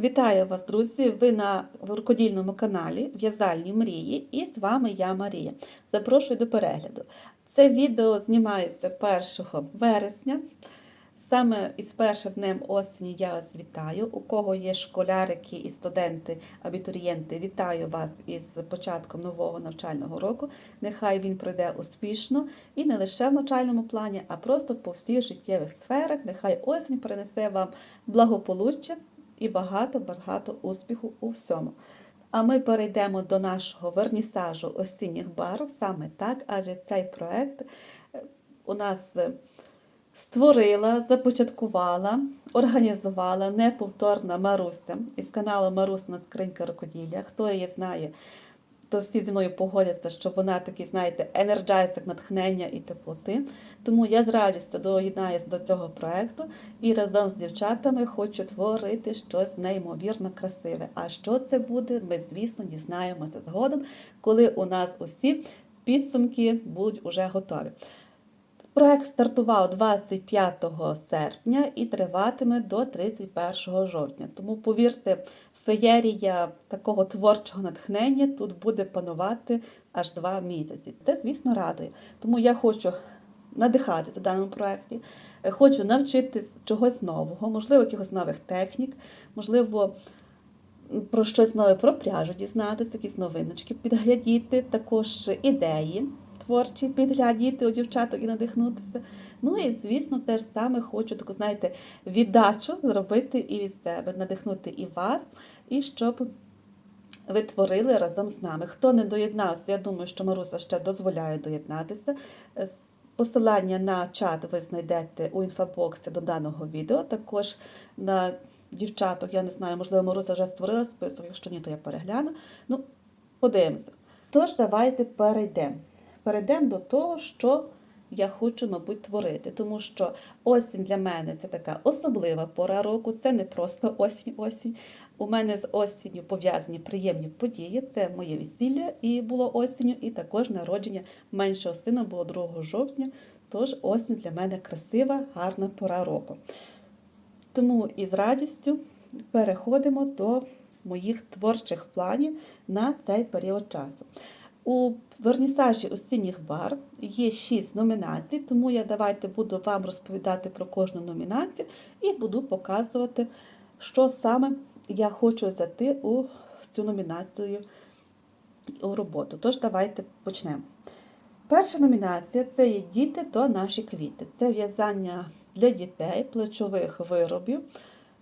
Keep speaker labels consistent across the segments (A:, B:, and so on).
A: Вітаю вас, друзі! Ви на рукодільному каналі В'язальні мрії і з вами я Марія. Запрошую до перегляду. Це відео знімається 1 вересня. Саме із першим днем осені я вас вітаю. У кого є школярики і студенти, абітурієнти, вітаю вас із початком нового навчального року. Нехай він пройде успішно і не лише в навчальному плані, а просто по всіх життєвих сферах. Нехай осінь принесе вам благополуччя і багато-багато успіху у всьому. А ми перейдемо до нашого вернісажу осінніх барв саме так, адже цей проект е, у нас е, створила, започаткувала, організувала неповторна Маруся із каналу Марусна Скринька Рукоділля. Хто її знає, то всі зі мною погодяться, що вона такий, знаєте, енерджайзик натхнення і теплоти. Тому я з радістю доєднаюся до цього проекту і разом з дівчатами хочу творити щось неймовірно красиве. А що це буде, ми, звісно, дізнаємося згодом, коли у нас усі підсумки будуть уже готові. Проект стартував 25 серпня і триватиме до 31 жовтня. Тому, повірте, феєрія такого творчого натхнення тут буде панувати аж два місяці. Це, звісно, радує. Тому я хочу надихатися у даному проєкті, е, хочу навчитись чогось нового, можливо, якихось нових технік, можливо, про щось нове про пряжу дізнатися, якісь новиночки підглядіти, також ідеї творчі підглядіти у дівчаток і надихнутися. Ну і, звісно, теж саме хочу таку, знаєте, віддачу зробити і від себе, надихнути і вас, і щоб ви творили разом з нами. Хто не доєднався, я думаю, що Маруся ще дозволяє доєднатися. Посилання на чат ви знайдете у інфобоксі до даного відео. Також на дівчаток, я не знаю, можливо, Маруся вже створила список, якщо ні, то я перегляну. Ну, подивимося. Тож, давайте перейдемо перейдемо до того, що я хочу, мабуть, творити. Тому що осінь для мене це така особлива пора року, це не просто осінь-осінь. У мене з осінню пов'язані приємні події. Це моє весілля і було осінню, і також народження меншого сина було 2 жовтня. Тож осінь для мене красива, гарна пора року. Тому із радістю переходимо до моїх творчих планів на цей період часу. У вернісажі осінніх бар є 6 номінацій, тому я давайте буду вам розповідати про кожну номінацію і буду показувати, що саме я хочу взяти у цю номінацію у роботу. Тож, давайте почнемо. Перша номінація це є діти то наші квіти. Це в'язання для дітей, плечових виробів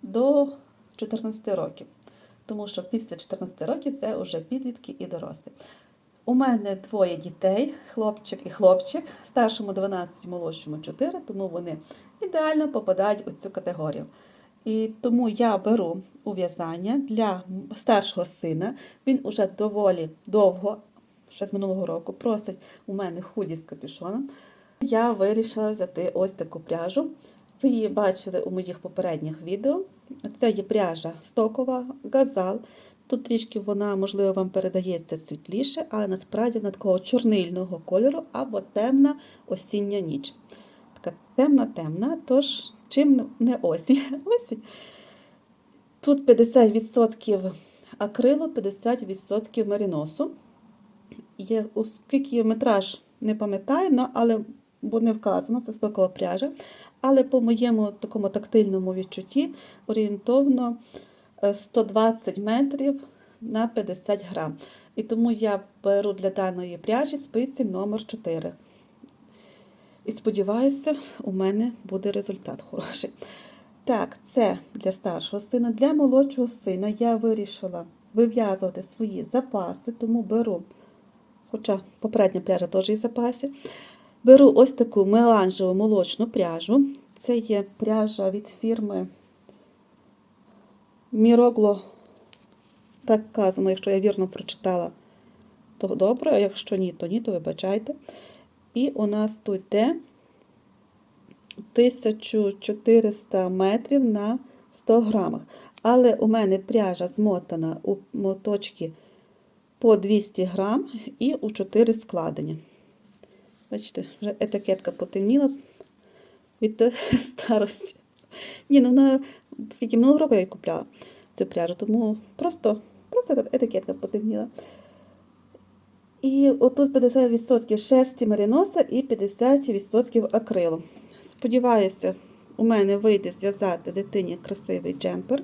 A: до 14 років. Тому що після 14 років це вже підлітки і дорослі. У мене двоє дітей, хлопчик і хлопчик, старшому 12, молодшому 4, тому вони ідеально попадають у цю категорію. І тому я беру ув'язання для старшого сина. Він уже доволі довго, ще з минулого року, просить у мене худі з капюшоном. Я вирішила взяти ось таку пряжу. Ви її бачили у моїх попередніх відео. Це є пряжа стокова, газал. Тут трішки вона, можливо, вам передається світліше, але насправді вона такого чорнильного кольору або темна осіння ніч. Така темна-темна, тож чим не осінь. осінь. Тут 50% акрилу, 50% маріносу. Є, Оскільки метраж не пам'ятаю, але бо не вказано, це стокова пряжа. Але по моєму такому тактильному відчутті орієнтовно. 120 метрів на 50 грам. І тому я беру для даної пряжі спиці номер 4 І сподіваюся, у мене буде результат хороший. Так, це для старшого сина. Для молодшого сина я вирішила вив'язувати свої запаси, тому беру, хоча попередня пряжа теж в запасі, беру ось таку меланжеву молочну пряжу. Це є пряжа від фірми Мірогло, так казано, якщо я вірно прочитала, то добре, а якщо ні, то ні, то вибачайте. І у нас тут йде 1400 метрів на 100 грамах. Але у мене пряжа змотана у моточки по 200 грам і у 4 складення. Бачите, вже етикетка потемніла від старості. Ні, ну вона скільки минулого року я її купляла. цю пряжу, тому просто, просто етикетка потемніла. І отут 50% шерсті мериноса і 50% акрилу. Сподіваюся, у мене вийде зв'язати дитині красивий джемпер.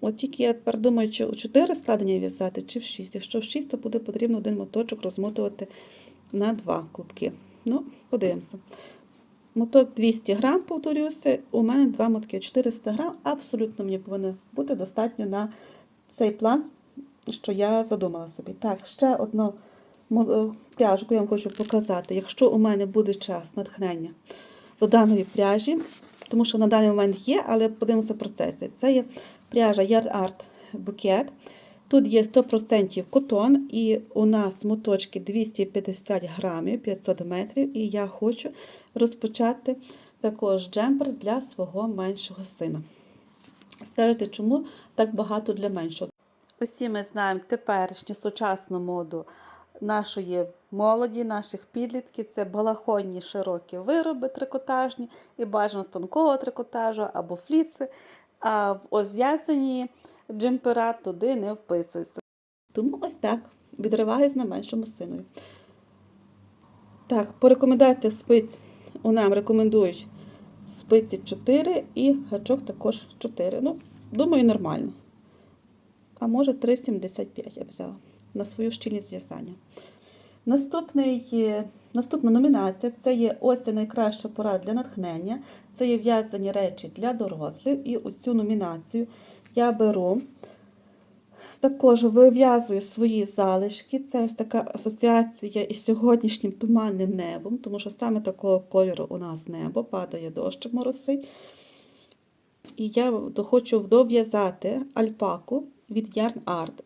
A: От тільки я тепер думаю, чи у 4 складення в'язати, чи в 6. Якщо в 6, то буде потрібно один моточок розмотувати на 2 клубки. Ну, подивимося. Моток 200 грам, повторюся, у мене два мотки 400 грам. Абсолютно мені повинно бути достатньо на цей план, що я задумала собі. Так, ще одну е, пряжку я вам хочу показати. Якщо у мене буде час натхнення до даної пряжі, тому що на даний момент є, але подивимося в процесі. Це є пряжа Yard Art Bouquet. Тут є 100% котон, і у нас моточки 250 грамів, 500 метрів. І я хочу розпочати також джемпер для свого меншого сина. Скажете, чому так багато для меншого? Усі ми знаємо теперішню сучасну моду нашої молоді, наших підлітків. Це балахонні широкі вироби трикотажні і бажано з тонкого трикотажу або фліци. А в озв'язані джемпера туди не вписуються. Тому ось так відриваюсь на меншому синові. Так, по рекомендаціях спиць у нам рекомендують спиці 4 і гачок також 4. Ну, думаю, нормально. А може 3,75 я взяла на свою щільність е, наступна номінація це є ось це найкраща пора для натхнення. Це є в'язані речі для дорослих. І у цю номінацію я беру, також вив'язую свої залишки. Це ось така асоціація із сьогоднішнім туманним небом, тому що саме такого кольору у нас небо, падає дощ моросить. І я хочу дов'язати альпаку від Yarn Art.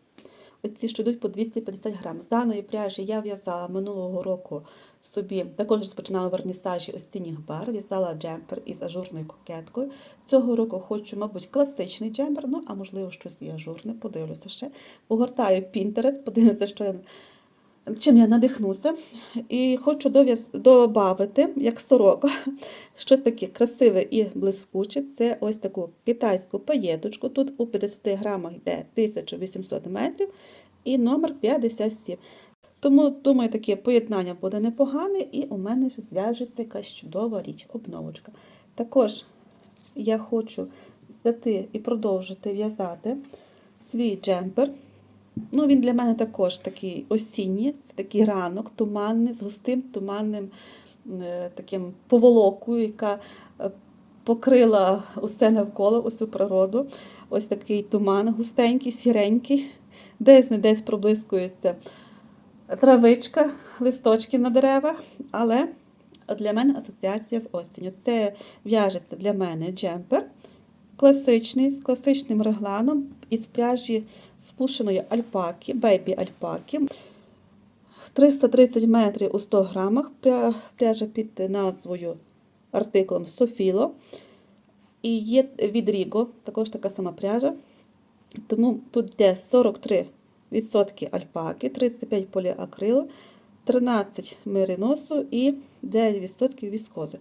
A: Оці, що йдуть по 250 грам. З даної пряжі я в'язала минулого року собі, також розпочинала вернісажі осінніх бар, в'язала джемпер із ажурною кокеткою. Цього року хочу, мабуть, класичний джемпер, ну, а можливо, щось і ажурне, подивлюся ще. Погортаю Pinterest, подивлюся, що я, чим я надихнуся. І хочу додати, як сорока, щось таке красиве і блискуче. Це ось таку китайську паєточку. Тут у 50 грамах йде 1800 метрів і номер 57. Тому, думаю, таке поєднання буде непогане, і у мене зв'яжеться якась чудова річ, обновочка. Також я хочу взяти і продовжити в'язати свій джемпер. Ну, він для мене також такий осінній, це такий ранок, туманний, з густим туманним е, таким поволокою, яка е, покрила усе навколо, усю природу. Ось такий туман, густенький, сіренький, десь не десь проблискується травичка, листочки на деревах, але для мене асоціація з осінню. Це в'яжеться для мене джемпер класичний, з класичним регланом із пряжі спушеної альпаки, бейбі альпаки. 330 метрів у 100 грамах. Пряжа під назвою артиклом Софіло. І є від Ріго, також така сама пряжа. Тому тут йде 43% альпаки, 35 поліакрилу, 13 мериносу і 9% віскози.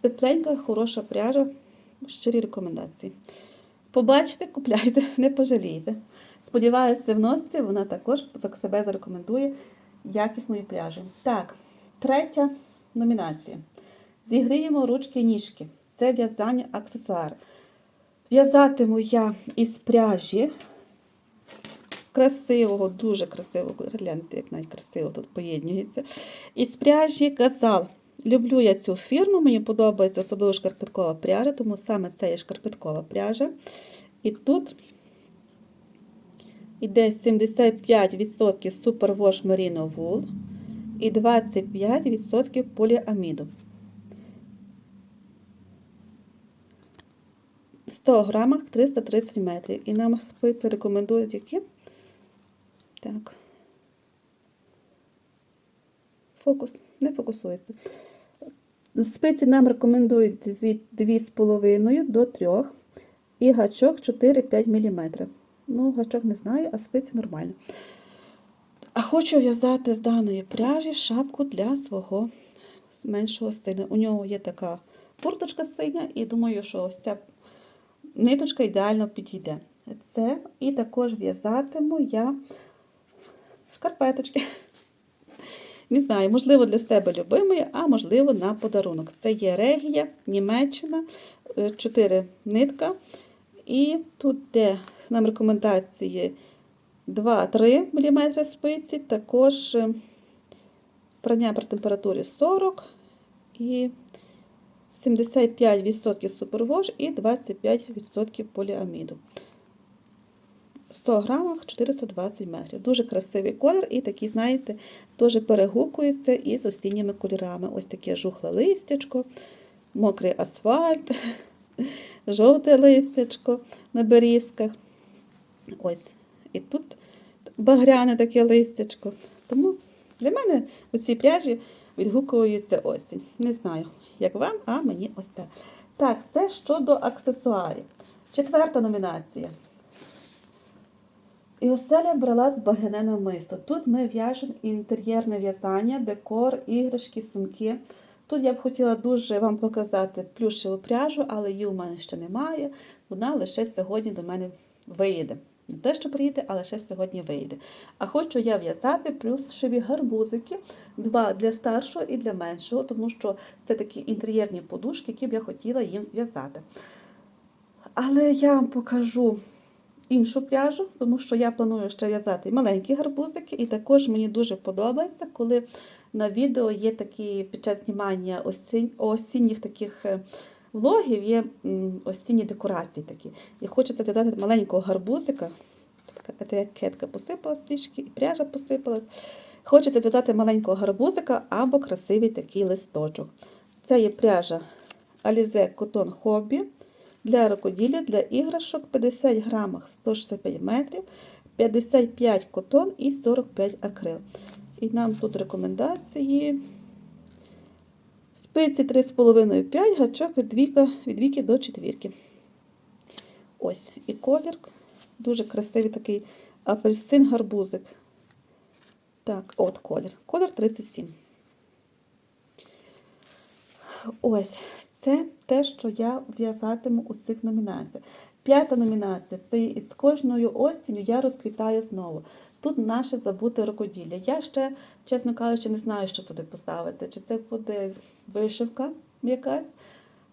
A: Тепленька, хороша пряжа, щирі рекомендації. Побачите, купляйте, не пожалієте. Сподіваюся, в носці вона також себе зарекомендує якісною пряжею. Так, третя номінація. Зігріємо ручки і ніжки. Це в'язання аксесуари. В'язатиму я із пряжі красивого, дуже красивого, гляньте, як навіть красиво тут поєднюється. Із пряжі Газал. Люблю я цю фірму, мені подобається особливо шкарпеткова пряжа, тому саме це є шкарпеткова пряжа. І тут іде 75% супервош Merino Wool і 25% поліаміду. 100 грамах 330 метрів. І нам спиці рекомендують які? Так. Фокус. Не фокусується. Спиці нам рекомендують від 2,5 до 3 і гачок 4-5 мм. Ну, гачок не знаю, а спиці нормально. А хочу в'язати з даної пряжі шапку для свого меншого сина. У нього є така курточка синя, і думаю, що ось ця ниточка ідеально підійде. Це і також в'язатиму я шкарпеточки. Не знаю, можливо, для себе любимої, а можливо, на подарунок. Це є Регія, Німеччина, 4 нитка. І тут де нам рекомендації 2-3 мм спиці, також е, прання при температурі 40 і 75% супервож і 25% поліаміду. 100 грамах 420 метрів. Дуже красивий колір і такий, знаєте, теж перегукується із осінніми кольорами. Ось таке жухле листячко, мокрий асфальт, жовте листячко на берізках. Ось. І тут багряне таке листячко. Тому для мене у цій пряжі відгукується осінь. Не знаю, як вам, а мені ось так. Так, це щодо аксесуарів. Четверта номінація. І оселя брала з багряне намисто. Тут ми в'яжемо інтер'єрне в'язання, декор, іграшки, сумки. Тут я б хотіла дуже вам показати плюшеву пряжу, але її у мене ще немає. Вона лише сьогодні до мене виїде. Не те, що приїде, але ще сьогодні вийде. А хочу я в'язати плюшеві гарбузики, два для старшого і для меншого, тому що це такі інтер'єрні подушки, які б я хотіла їм зв'язати. Але я вам покажу іншу пряжу, тому що я планую ще в'язати маленькі гарбузики, і також мені дуже подобається, коли на відео є такі під час знімання осінь, осінніх таких е, влогів, є осінні декорації такі. І хочеться зв'язати маленького гарбузика. Така етикетка посипалась трішки, і пряжа посипалась. Хочеться зв'язати маленького гарбузика або красивий такий листочок. Це є пряжа Alize Cotton Hobby для рукоділля, для іграшок 50 грамах 165 метрів, 55 котон і 45 акрил. І нам тут рекомендації. Спиці 3,5-5, гачок від віки до четвірки. Ось, і колір. Дуже красивий такий апельсин гарбузик. Так, от колір. Колір 37. Ось, це те, що я в'язатиму у цих номінаціях. П'ята номінація це із кожною осінню я розквітаю знову. Тут наше забуте рукоділля. Я ще, чесно кажучи, не знаю, що сюди поставити. Чи це буде вишивка якась,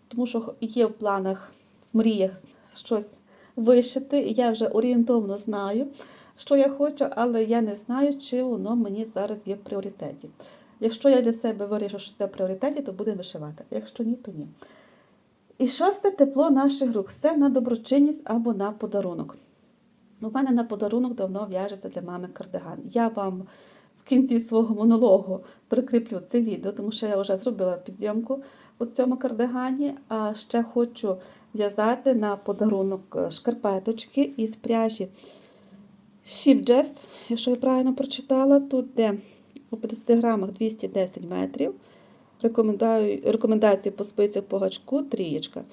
A: тому що є в планах, в мріях щось вишити. Я вже орієнтовно знаю, що я хочу, але я не знаю, чи воно мені зараз є в пріоритеті. Якщо я для себе вирішу, що це в пріоритеті, то будемо вишивати. Якщо ні, то ні. І шосте тепло наших рук це на доброчинність або на подарунок. У мене на подарунок давно в'яжеться для мами кардиган. Я вам в кінці свого монологу прикріплю це відео, тому що я вже зробила підйомку у цьому кардигані, а ще хочу в'язати на подарунок шкарпеточки із пряжі Shipjazz, якщо я правильно прочитала, тут де у 50 грамах 210 метрів. Рекомендації по спицях по гачку трієчка.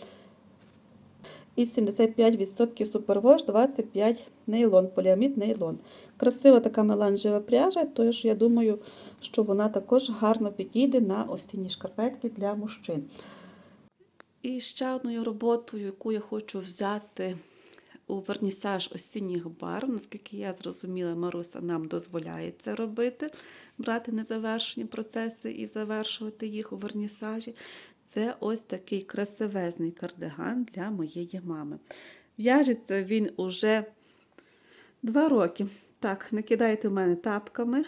A: І 75% супервож, 25 нейлон, поліамід нейлон. Красива така меланжева пряжа, тож я думаю, що вона також гарно підійде на осінні шкарпетки для мужчин. І ще одною роботою, яку я хочу взяти у вернісаж осінніх барв, наскільки я зрозуміла, Маруся нам дозволяє це робити, брати незавершені процеси і завершувати їх у вернісажі. Це ось такий красивезний кардиган для моєї мами. В'яжеться він уже два роки. Так, не кидайте в мене тапками.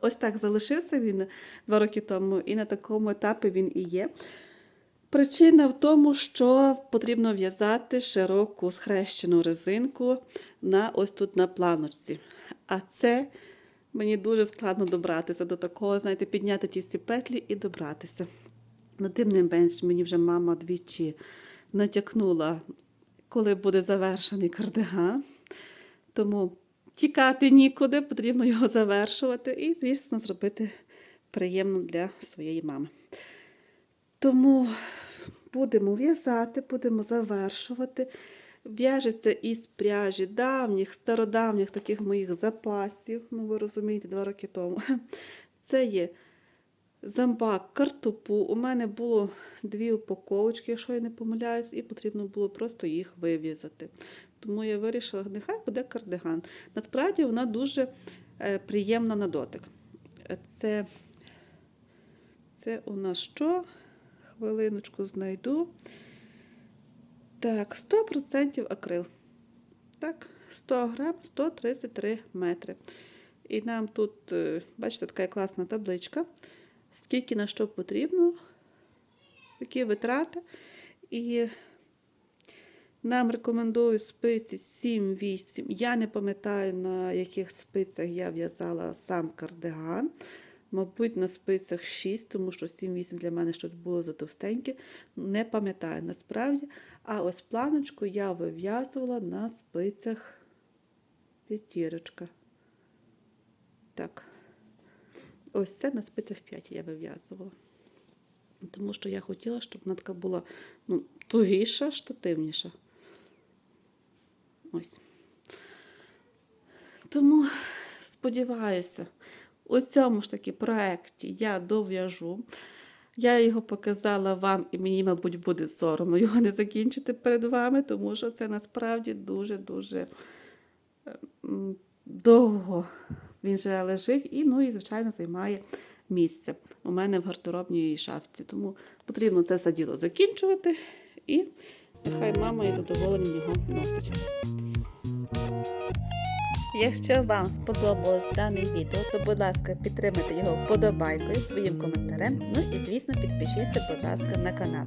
A: Ось так залишився він два роки тому, і на такому етапі він і є. Причина в тому, що потрібно в'язати широку схрещену резинку на ось тут на планочці. А це мені дуже складно добратися до такого, знаєте, підняти ті всі петлі і добратися. Ну, тим не менш, мені вже мама двічі натякнула, коли буде завершений кардиган. Тому тікати нікуди, потрібно його завершувати і, звісно, зробити приємно для своєї мами. Тому будемо в'язати, будемо завершувати. В'яжеться із пряжі давніх, стародавніх таких моїх запасів. Ну, ви розумієте, два роки тому. Це є Замбак, картопу. У мене було дві упаковочки, якщо я не помиляюсь, і потрібно було просто їх вив'язати. Тому я вирішила, нехай буде кардиган. Насправді вона дуже е, приємна на дотик. Це, це у нас що? Хвилиночку знайду. Так, 100% акрил. Так, 100 грам, 133 метри. І нам тут, е, бачите, така класна табличка. Скільки на що потрібно, які витрати. І нам рекомендують спиці 7-8. Я не пам'ятаю, на яких спицях я в'язала сам кардиган. Мабуть, на спицях 6, тому що 7-8 для мене щось було затовстеньке. Не пам'ятаю насправді. А ось планочку я вив'язувала на спицях п'ятірочка. Так. Ось це на спицях 5 я вив'язувала. Тому що я хотіла, щоб вона така була ну, тугіша, штативніша. Ось. Тому сподіваюся, у цьому ж таки проєкті я дов'яжу. Я його показала вам, і мені, мабуть, буде соромно його не закінчити перед вами, тому що це насправді дуже-дуже довго він же лежить і, ну, і, звичайно, займає місце у мене в гардеробній шафці. Тому потрібно це все діло закінчувати, і нехай мама із задоволенням його носить. Якщо вам сподобалось дане відео, то будь ласка, підтримайте його вподобайкою, своїм коментарем. Ну і звісно, підпишіться, будь ласка, на канал.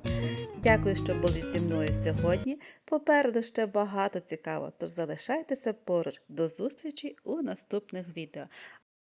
A: Дякую, що були зі мною сьогодні. Попереду ще багато цікаво, тож залишайтеся поруч. До зустрічі у наступних відео.